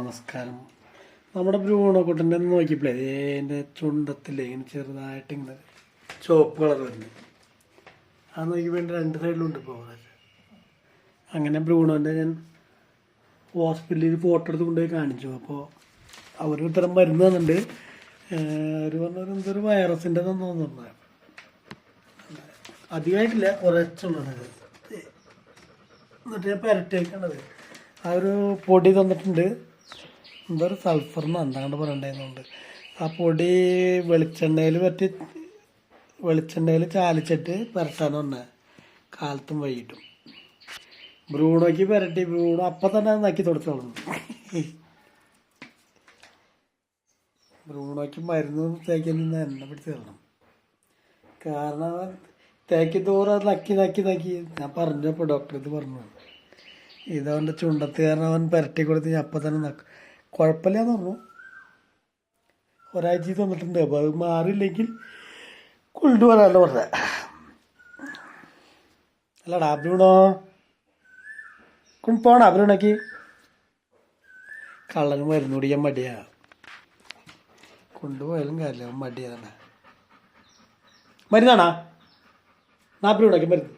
നമസ്കാരം. നമ്മുടെ ബ്രൂണോക്കുട്ടന്റെ നോക്കിയപ്പോഴേ എന്റെ ചുണ്ടത്തില്ലേ ഇങ്ങനെ ചെറുതായിട്ട് ഇങ്ങനെ ചുവപ്പ് കളർ വരുന്നത് അത് നോക്കിയപ്പോൾ എന്റെ രണ്ട് സൈഡിലുണ്ട് ഇപ്പോൾ അങ്ങനെ ബ്രൂണോന്റെ ഞാൻ ഹോസ്പിറ്റലിൽ ഫോട്ടോ എടുത്ത് കൊണ്ടുപോയി കാണിച്ചു. അപ്പോൾ അവർ ഇത്തരം മരുന്ന് തന്നിട്ടുണ്ട്. അവർ പറഞ്ഞൊരു എന്തൊരു വൈറസിന്റെ തന്നെ അധികമായിട്ടില്ല കുറച്ചുള്ളത് എന്നിട്ട് ഞാൻ പുരട്ടേക്കണത് ആ ഒരു പൊടി തന്നിട്ടുണ്ട്. എന്തോ ഒരു സൾഫർ എന്താണ്ട് പറയണ്ടായിരുന്നുണ്ട്. ആ പൊടി വെളിച്ചെണ്ണയിൽ പറ്റി വെളിച്ചെണ്ണയിൽ ചാലിച്ചിട്ട് പുരട്ടാൻ പറഞ്ഞ കാലത്തും വൈകിട്ടും. ബ്രൂണോക്ക് പുരട്ടി ബ്രൂണോ അപ്പം തന്നെ നക്കി തുടച്ചോളുന്നു ബ്രൂണോക്ക് മരുന്ന് തേക്കിൽ നിന്ന് എണ്ണ പിടിച്ച് തരണം. കാരണം തേക്കി തോറും അത് നക്കി നക്കി നക്കി. ഞാൻ പറഞ്ഞപ്പോൾ ഡോക്ടർ ഇത് പറഞ്ഞു. ഇതവന്റെ ചുണ്ടത്ത് കാരണം അവൻ പുരട്ടി കൊടുത്ത് ഞാൻ അപ്പം തന്നെ നക്കും കുഴപ്പമില്ലാന്ന് പറഞ്ഞു ഒരാഴ്ച തന്നിട്ടുണ്ട്. അപ്പോൾ അത് മാറിയില്ലെങ്കിൽ കൊണ്ടുപോകാനല്ല പറഞ്ഞത് അല്ലടാ അബ്രൂണോ കൊണ്ട് പോണ കള്ളൻ കള്ളന് മരുന്ന് കുടിക്കാൻ മടിയാ. കൊണ്ടുപോയാലും കാര്യമില്ല മടിയാണ് മരുന്നാണാ? നാ ബ്രൂണോക്ക് മരുന്ന്.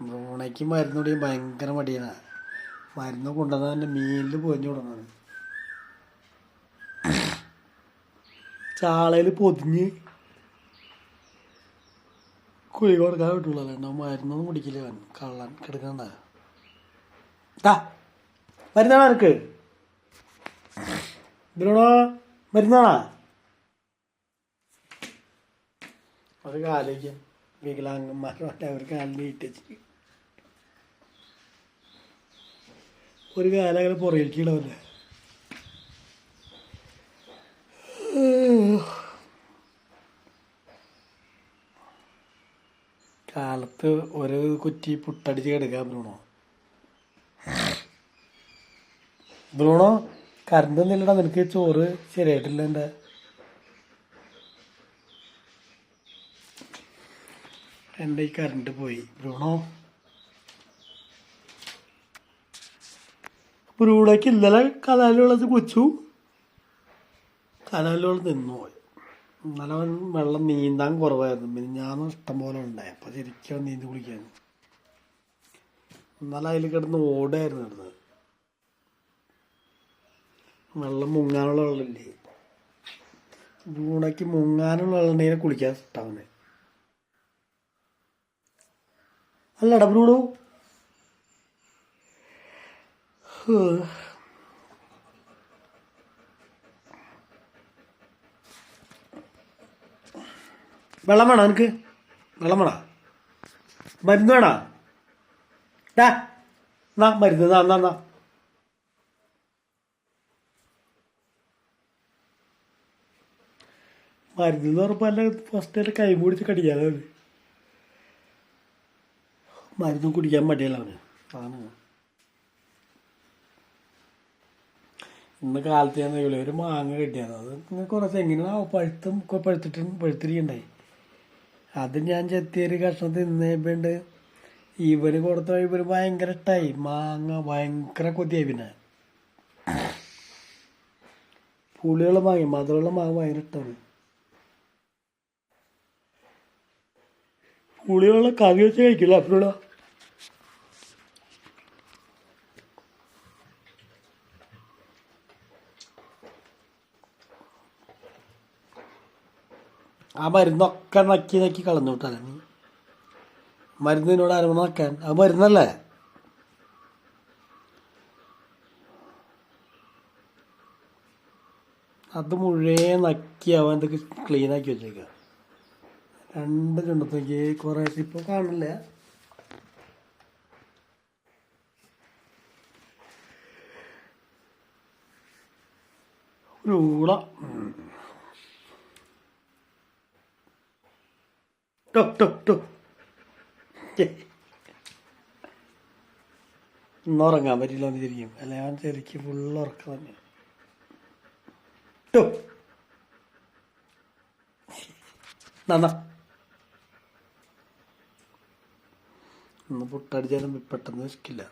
ബ്രൂണയ്ക്ക് മരുന്ന് കുടിക്കാൻ ഭയങ്കര മടിയാണ്. മരുന്ന് കൊണ്ടുവന്നാൽ തന്നെ മീനിൽ പൊതിഞ്ഞു കൊടുക്കുന്നത് ചാളയിൽ പൊതിഞ്ഞ് കുഴി കൊടുക്കാൻ പറ്റുള്ളൂ അല്ലാണ്ട് മരുന്നൊന്നും കുടിക്കില്ല അവൻ. കള്ളൻ കിടക്കണ്ട മരുന്നാണോ എനിക്ക് ബ്രൂണോ മരുന്നാണോ അത് കാലേക്ക് വികലാംഗന്മാരോട്ടെ അവർക്ക് കാലിൽ ഇട്ടിച്ച് ഒരു കാലം അങ്ങനെ പുറകിലേക്കിടവല്ലേ കാലത്ത് ഒരു കുറ്റി പുട്ടടിച്ച് കിടക്കാൻ ബ്രൂണോ? ബ്രൂണോ കറണ്ട് ഒന്നുമില്ലടാ നിനക്ക് ചോറ് ശരിയായിട്ടില്ല എന്റെ. എന്റെ ഈ കറണ്ട് പോയി. ബ്രൂണോ? ബ്രൂണോക്ക് ഇന്നലെ കനാലുള്ളത് കുച്ചു. കനാലുകൾ നിന്നു പോയി. ഇന്നലെ അവൻ വെള്ളം നീന്താൻ കുറവായിരുന്നു. പിന്നെ ഞാനും ഇഷ്ടം പോലെ ഉണ്ടായി. അപ്പോൾ ശരിക്കും നീന്തി കുളിക്കാൻ. ഇന്നലെ അതിൽ കിടന്ന് ഓടായിരുന്നു കിടന്നത് വെള്ളം മുങ്ങാനുള്ള വെള്ളമില്ലേ ബ്രൂണയ്ക്ക് മുങ്ങാനുള്ള വെള്ളം കുളിക്കാൻ ഇഷ്ടമാണ് അല്ലടാ ബ്രൂണോ. വെള്ളം വേണോ എനിക്ക് വെള്ളം വേണോ മരുന്ന് വേണോ ഡാ എന്നാ മരുന്ന് എന്നാ എന്നാ എന്നാ മരുന്ന് അല്ല ഫസ്റ്റ് ആയിട്ട് കൈ പിടിച്ച് കടിക്കാതെ മരുന്ന് കുടിക്കാൻ മടിയല്ല അവന്? അതാണ്. ഇന്ന് കാലത്ത് ഞാൻ നോക്കില്ല ഒരു മാങ്ങ കിട്ടിയത് അത് കുറച്ച് എങ്ങനെയാ പഴുത്തും പഴുത്തിട്ട് പഴുത്തിരിക്കണ്ടായി. അത് ഞാൻ ചെത്തിയൊരു കഷ്ണം തിന്നേപ്പണ്ട് ഇവന് കൊടുത്ത ഇവർ ഭയങ്കര ഇഷ്ടമായി മാങ്ങ ഭയങ്കര കൊതിയായി പിന്നെ. പുളിയുള്ള മാങ്ങ മധുരമുള്ള മാങ്ങ ഭയങ്കര ഇഷ്ടമാണ് പുളിയുള്ള കറി വെച്ച് കഴിക്കില്ല അപ്പോഴോ ആ മരുന്നൊക്കെ നക്കി നക്കി കളഞ്ഞു വിട്ടാലേ നീ മരുന്നിനോട് ആരും നക്കാൻ. അത് മരുന്നല്ലേ? അത് മുഴുവൻ നക്കി അവൻ എന്തൊക്കെ ക്ലീൻ ആക്കി വെച്ചേക്ക രണ്ട് ചുണ്ടത്തേക്ക് കുറേ ഇപ്പോൾ കാണില്ല. ഒരു ഊള. ടോ ടോ ടോ ഇന്നുറങ്ങാൻ പറ്റില്ല എന്ന് ശരിക്കും അല്ല ഞാൻ ശരിക്കും ഫുള്ള് ഉറക്കം തന്നെ. ടോ നന്നാ ഒന്ന് പുട്ടടിച്ചാലും പെട്ടെന്ന് വിശക്കില്ല.